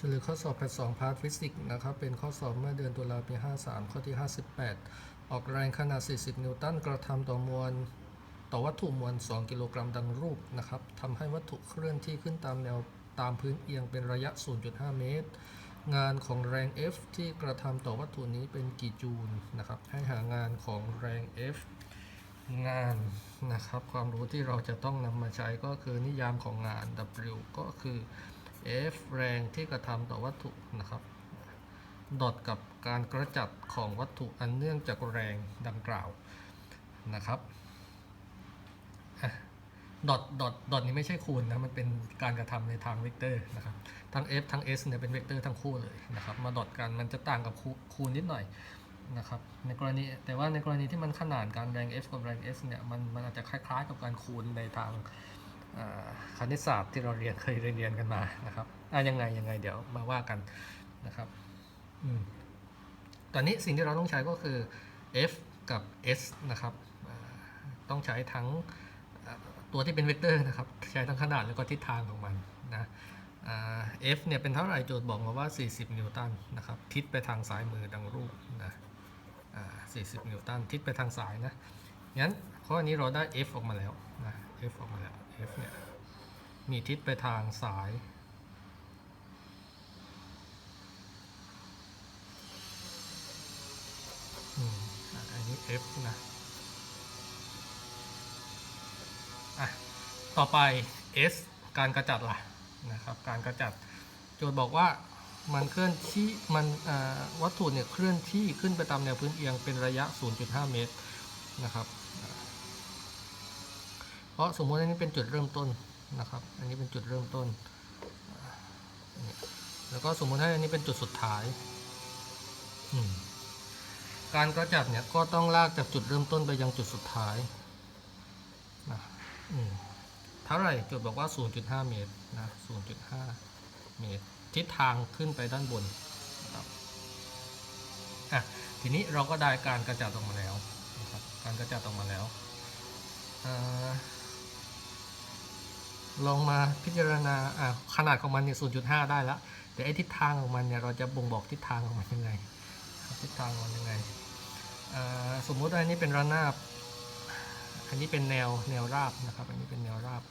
เฉลยข้อสอบ 82 พาร์ทฟิสิกส์นะครับ เป็นข้อสอบเมื่อเดือนตุลาปี 53 ข้อที่ 58 ออกแรงขนาด 40 นิวตัน กระทำต่อมวล ต่อวัตถุมวล 2 กิโลกรัมดังรูปนะครับทำให้วัตถุเคลื่อนที่ขึ้นตามแนวตามพื้นเอียงเป็นระยะ 0.5 เมตร งานของแรง F ที่กระทำต่อวัตถุนี้เป็นกี่จูลนะครับ ให้หางานของแรง F งานนะครับ ความรู้ที่เราจะต้องนำมาใช้ก็คือนิยามของงาน W ก็คือ F แรงที่กระทำต่อวัตถุนะครับดอทกับการกระจัดของวัตถุอันเนื่องจากแรงดังกล่าวนะครับดอทดอทดอทนี้ไม่ใช่คูณนะ มันเป็นการกระทำในทางเวกเตอร์นะครับ ทั้ง F ทั้ง S เนี่ยเป็นเวกเตอร์ทั้งคู่เลยนะครับ มาดอทกันมันจะต่างกับคูณนิดหน่อยนะครับ ในกรณีแต่ว่าในกรณีที่มันขนานกันแรง F กับแรง S เนี่ย มันมันอาจจะคล้ายๆ กับการคูณในทาง คณิตศาสตร์ที่เราเรียนเคยเรียนกันมานะครับอะยังไงยังไงเดี๋ยวมาว่ากันนะครับอตอนนี้สิ่งที่เราต้องใช้ก็คือ f กับ s นะครับต้องใช้ทั้งตัวที่เป็นเวกเตอร์นะครับ ใช้ทั้งขนาดแล้วก็ทิศทางของมันนะอ่า f เนี่ยเป็นเท่าไหร่โจทย์บอกมาว่า 40 นิวตันนะครับ ทิศไปทางซ้ายมือดังรูปนะอ่า40 นิวตัน ทิศไปทางซ้ายนะ งั้นข้อนี้เราได้ f ออกมาแล้วนะ f ออกมาแล้ว f เนี่ยมีทิศไปทางซ้าย อันนี้ f นะ อะ ต่อไป s การกระจัดล่ะนะครับ การกระจัดโจทย์บอกว่ามันเคลื่อนที่มันวัตถุเนี่ยเคลื่อนที่ขึ้นไปตามแนวพื้นเอียงเป็นระยะ 0.5 เมตร นะครับ เพราะสมมติอันนี้เป็นจุดเริ่มต้นนะครับ อันนี้เป็นจุดเริ่มต้น แล้วก็สมมติให้อันนี้เป็นจุดสุดท้าย การกระจัดเนี่ยก็ต้องลากจากจุดเริ่มต้นไปยังจุดสุดท้ายนะเท่าไหร่จุดบอกว่า 0.5 เมตรนะ 0.5 เมตร ทิศทางขึ้นไปด้านบนนะครับอะทีนี้เราก็ได้การกระจัดออกมาแล้ว การกระจัดออกมาแล้วอลองมาพิจารณาขนาดของมันเนี่ย0.5 ได้แล้วแต่ไอ้ทิศทางของมันเนี่ยเราจะบ่งบอกทิศทางของมันยังไงทิศทางของมันยังไงสมมุติว่าอันนี้เป็นระนาบ อันนี้เป็นแนวแนวราบนะครับ อันนี้เป็นแนวราบ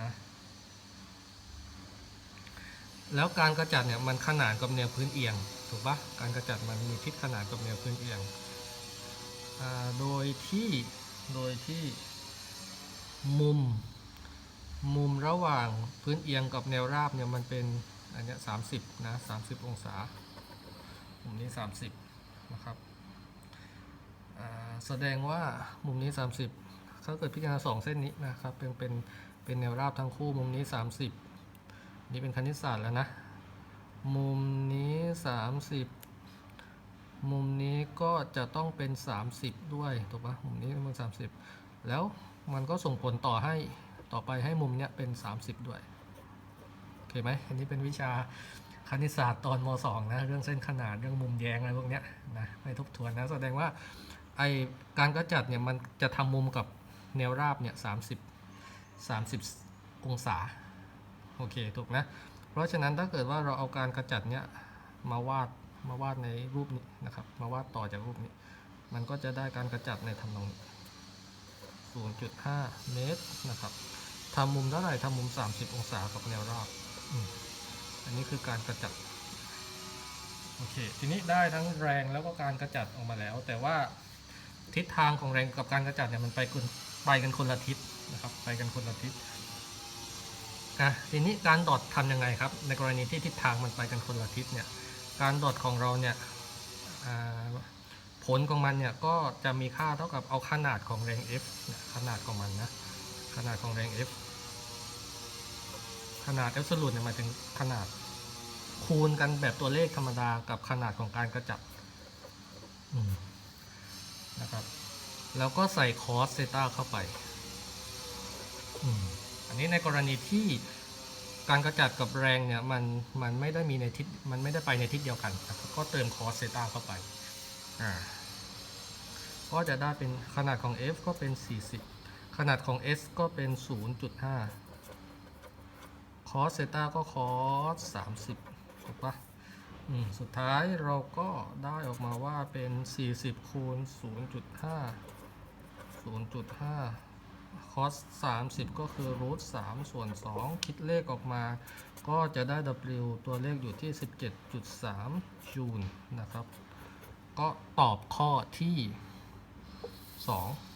นะแล้วการกระจัดเนี่ยมันขนานกับแนวพื้นเอียงถูกปะการกระจัดมันมีทิศขนานกับแนวพื้นเอียง โดยที่โดยที่มุมมุมระหว่างพื้นเอียงกับแนวราบเนี่ยมันเป็นอันเนี้ยสามสิบนะสามสิบองศามุมนี้สามสิบนะครับแสดงว่ามุมนี้สามสิบถ้าเกิดพิจารณาสองเส้นนี้นะครับเป็นเป็นเป็นแนวราบทั้งคู่มุมนี้สามสิบนี่เป็นคณิตศาสตร์แล้วนะ มุมนี้สา มุมนี้ก็จะต้องเป็น 30 ด้วยถูกปะมุมนี้เป็น30 แล้วมันก็ส่งผลต่อให้ต่อไปให้มุมเนี้ยเป็น 30 ด้วยโอเคไหมอันนี้เป็นวิชาคณิตศาสตร์ตอนม .2 นะเรื่องเส้นขนาดเรื่องมุมแยงอะไรพวกเนี้ยนะไม่ทบทวนนะแสดงว่าไอการกระจัดเนี่ยมันจะทำมุมกับแนวราบเนี่ย30 30องศาโอเคถูกนะเพราะฉะนั้นถ้าเกิดว่าเราเอาการกระจัดเนี่ยมาวาด มาวาดในรูปนี้นะครับ มาวาดต่อจากรูปนี้ มันก็จะได้การกระจัดในทำนองนี้0.5 เมตรนะครับทำมุมเท่าไหร่ทำมุม 30 องศากับแนวราบอันนี้คือการกระจัดโอเค ทีนี้ได้ทั้งแรงแล้วก็การกระจัดออกมาแล้ว แต่ว่าทิศทางของแรงกับการกระจัดเนี่ยมันไปคนไปกันคนละทิศนะครับ ไปกันคนละทิศอะทีนี้การดอททำยังไงครับ ในกรณีที่ทิศทางมันไปกันคนละทิศเนี่ย การดอทของเราเนี่ยผลของมันเนี่ยก็จะมีค่าเท่ากับเอาขนาดของแรง F ขนาดของมันนะขนาดของแรง F ขนาด absolute เนี่ยหมายถึงขนาดคูณกันแบบตัวเลขธรรมดากับขนาดของการกระจับนะครับ แล้วก็ใส่ cos เซต้าเข้าไปออันนี้ในกรณีที่ การกระจัดกับแรงเนี่ยมันมันไม่ได้มีในทิศมันไม่ได้ไปในทิศเดียวกันครับก็เติม cos เซต้าเข้าไปอ่าก็จะได้เป็นขนาดของ f ก็เป็น 40 ขนาดของ s ก็เป็น 0.5 cos เซต้าก็ cos 30ถูกปะสุดท้ายเราก็ได้ออกมาว่าเป็น 40 คูณ 0.5 0.5 คอส30 ก็คือรูท3ส่วน 2 คิดเลขออกมา ก็จะได้ W ตัวเลขอยู่ที่ 17.3 จูลนะครับ ก็ตอบข้อที่ 2